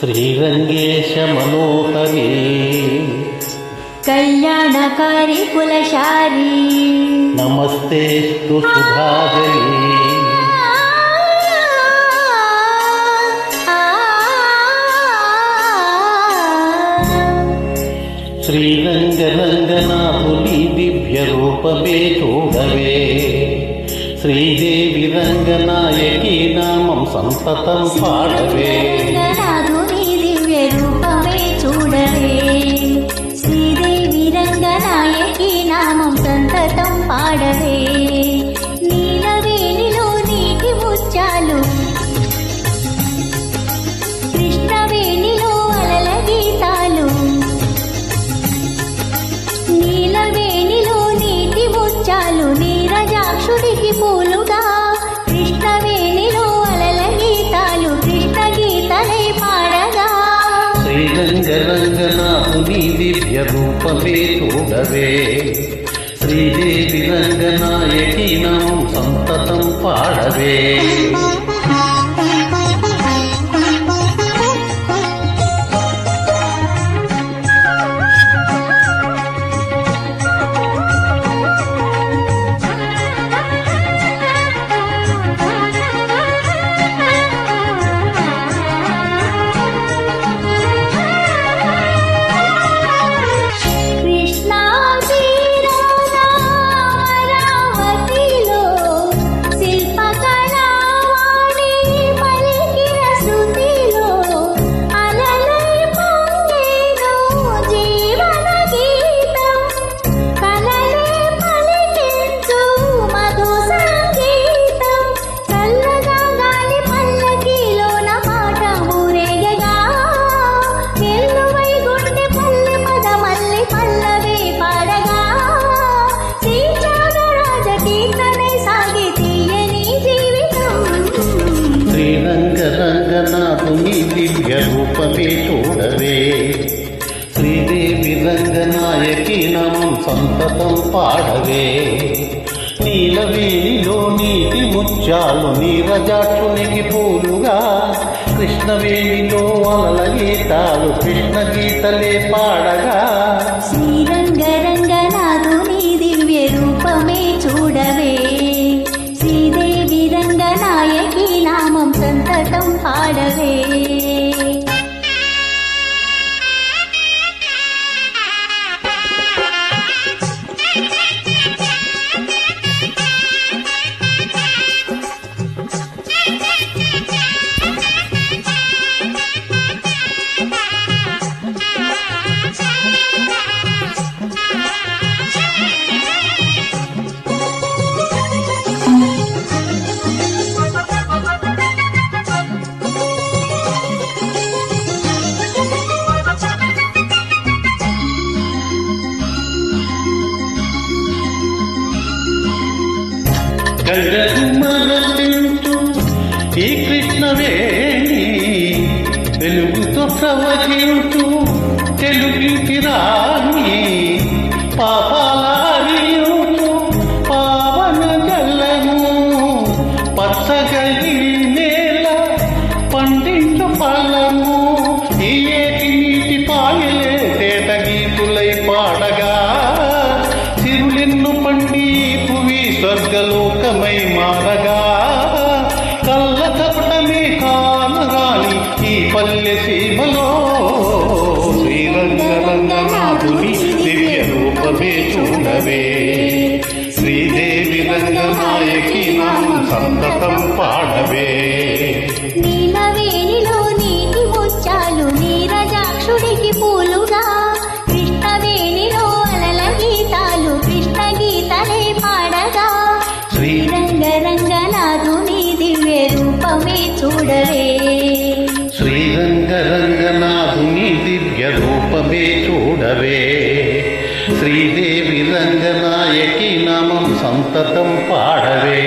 శ్రీరంగేశ మనోహరి కళ్యాణకారి కులశారి. నమస్తేస్తు సుధాజలి శ్రీరంగరంగనాథుని దివ్య రూపమే చూడవే. శ్రీదేవి రంగనాయకి నామం సంతతం పాడవే. దివ్య రూపమే చూడవే శ్రీదేవి రంగనాయకి నామం సంతతం పాడవే. పూలుగా కృష్ణవేణిలో అలల గీతాలు కృష్ణ గీతలే పాడగా శ్రీరంగ రంగనాథుని దివ్య రూపమే చూడవే శ్రీదేవి రంగనాయకి నామం సంతతం పాడవే. శ్రీదేవి రంగనాయకి నామం సంతతం పాడవే. నీలవేణిలో నీటి ముత్యాలు నీరజాక్షునికి పూలుగా. కృష్ణవేణిలో అలల గీతాలు కృష్ణ గీతలే పాడగా కళ్ళకు ఈ కృష్ణవేణి తెలుగుతో ప్రవహించు తెలుగుకి రాణి పాపాలారియుచు పావన జల్లము పచ్చగలి మారగా కళ్ళ కపటమే కానరాని ఈ పల్లె సీమలో శ్రీరంగరంగనాథుని దివ్య రూపమే చూడవే. శ్రీదేవి రంగనాయకి నా సంతతం పాడవే. చూడవే శ్రీరంగరంగనాథుని దివ్య రూపమే చూడవే శ్రీదేవి రంగనాయకి నామం సంతతం పాడవే